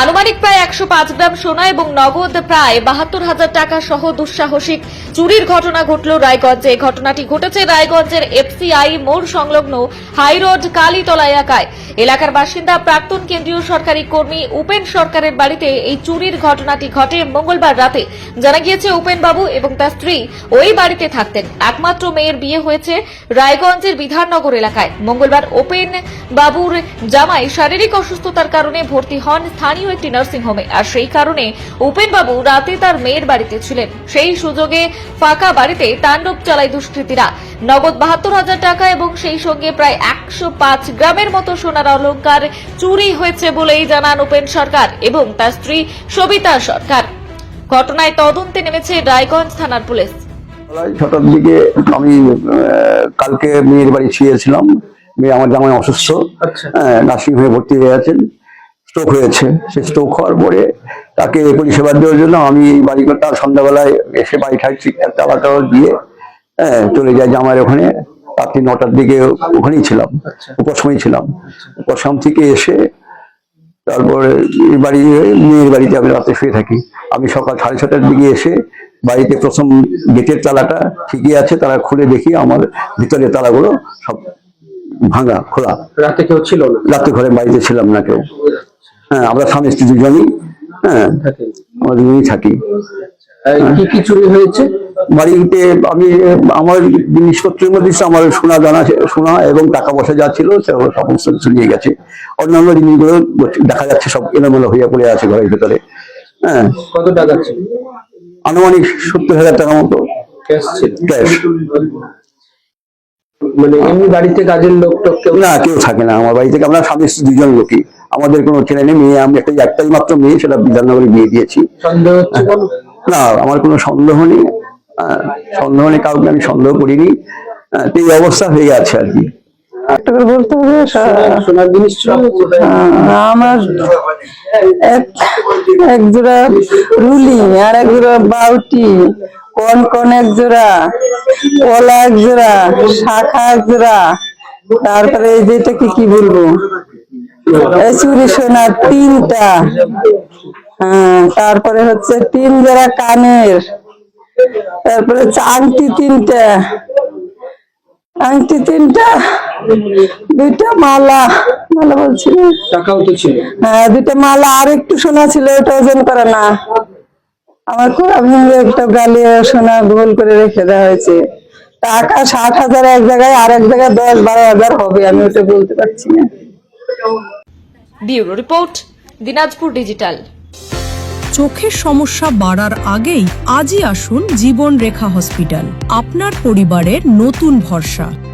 আনুমানিক প্রায় একশো পাঁচ গ্রাম সোনা এবং নগদ প্রায় বাহাত্তর হাজার টাকা সহ দুঃসাহসিক চুরির ঘটনা ঘটল রায়গঞ্জে। ঘটনাটি ঘটেছে রায়গঞ্জের এফসিআই মোড় সংলগ্ন হাইরোড কালীতলা এলাকায়। এলাকার বাসিন্দা প্রাক্তন কেন্দ্রীয় সরকারি কর্মী উপেন সরকারের বাড়িতে এই চুরির ঘটনাটি ঘটে মঙ্গলবার রাতে। জানা গিয়েছে উপেন বাবু এবং তার স্ত্রী ওই বাড়িতে থাকতেন। একমাত্র মেয়ের বিয়ে হয়েছে রায়গঞ্জের বিধাননগর এলাকায়। মঙ্গলবার ওপেন বাবুর জামাই শারীরিক অসুস্থতার কারণে ভর্তি হন স্থানীয় একটি নার্সিংহোমে আর সেই কারণে উপেন বাবু রাতে তার মেয়ের বাড়িতে ছিলেন। সেই সুযোগে ফাঁকা বাড়িতে তাণ্ডব চালায় দুষ্কৃতীরা। নগদ বাহাত্তর হাজার টাকা এবং সেই সঙ্গে প্রায় একশো পাঁচ গ্রামের মতো সোনার অলংকার চুরি হয়েছে বলেই জানান উপেন সরকার এবং তার স্ত্রী সবিতা সরকার। ঘটনায় তদন্তে নেমেছে রায়গঞ্জ থানার পুলিশ। ছটার দিকে আমি আহ, কালকে মেয়ের বাড়ি শুয়েছিলাম। মেয়ে আমার জামাই অসুস্থ। নার্সিং হয়ে ভর্তি হয়ে আছেন। স্ট্রোক হয়েছে সে স্ট্রোক হওয়ার পরে তাকে পরিষেবা দেওয়ার জন্য আমি বাড়ি তার সন্ধ্যাবেলায় এসে বাড়ি ঠাইছি তালা টালা দিয়ে হ্যাঁ, চলে যাই জামাইয়ের ওখানে। রাত্রি নটার দিকে ওখানেই ছিলাম উপসময় ছিলাম। উপশম থেকে এসে তারপরে এই বাড়ি মেয়ের বাড়িতে আমি রাতে শুয়ে থাকি। আমি সকাল সাড়ে ছটার দিকে এসে বাড়িতে প্রথম গেটের তালাটা ঠিকই আছে তারা খুলে দেখি আমার ভিতরের তালাগুলো সব ভাঙা খোলা। রাতে কেউ ছিল না? রাতে ঘরে বাড়িতে ছিলাম না কেউ। হ্যাঁ আমরা স্বামী স্ত্রী দুজনই হ্যাঁ আমরা দুজনই থাকি। আর কি কি চুরি হয়েছে? বাড়িতে আমি আমার জিনিসপত্রের মধ্যে আমার সোনা দানা সোনা এবং টাকা পয়সা যা ছিল সেগুলো সমস্ত কিছু নিয়ে গেছে। অন্যান্য জিনিসগুলো দেখা যাচ্ছে সব এলোমেলো হয়ে পড়ে আছে ঘরের ভেতরে। হ্যাঁ। কত টাকা ছিল? আনুমানিক সত্তর হাজার টাকার মতো। ক্যাশ মানে এমনি বাড়িতে কাজের লোক টোক কেউ না কেউ থাকে না। আমার বাড়ি থেকে আমরা স্বামী স্ত্রী দুজন লোকই। আমাদের কোনো ছেলে নেই মেয়ে আমি একটা একটাই মাত্র মেয়ে সেটা বিধাননগরে বিয়ে দিয়েছি। সন্দেহ না আমার কোনো সন্দেহ নেই। হ্যাঁ, সন্দেহ নেই কাউকে আমি সন্দেহ করিনি। হ্যাঁ, এই অবস্থা হয়ে গেছে আর কি। বলতে হবে আহ, আমার এক এক জোড়া রুলি আর এক জোড়া বাউটি কন কন এক জোড়া কলা এক জোড়া শাখা এক জোড়া। তারপরে এই যেটাকে কি বলব? চুরি সোনা তিনটা। হ্যাঁ তারপরে হচ্ছে তিন জোড়া কানের। তারপরে হচ্ছে আংটি তিনটা। আংটি তিনটা দুইটা মালা। মালা বলছি টাকাও তো ছিল। হ্যাঁ দুইটা মালা আর একটু সোনা ছিল ওটা ওজন করে না। আমার খুব ভেঙে একটা গালিয়ে সোনা গোল করে রেখে দেওয়া হয়েছে। টাকা ষাট হাজার এক জায়গায় আর এক জায়গায় দশ বারো হাজার হবে আমি ওটা বলতে পারছি না। Bureau report, Dinajpur digital. চোখের সমস্যা বাড়ার আগেই আজই আসুন জীবন রেখা হসপিটাল। আপনার পরিবারের নতুন ভরসা।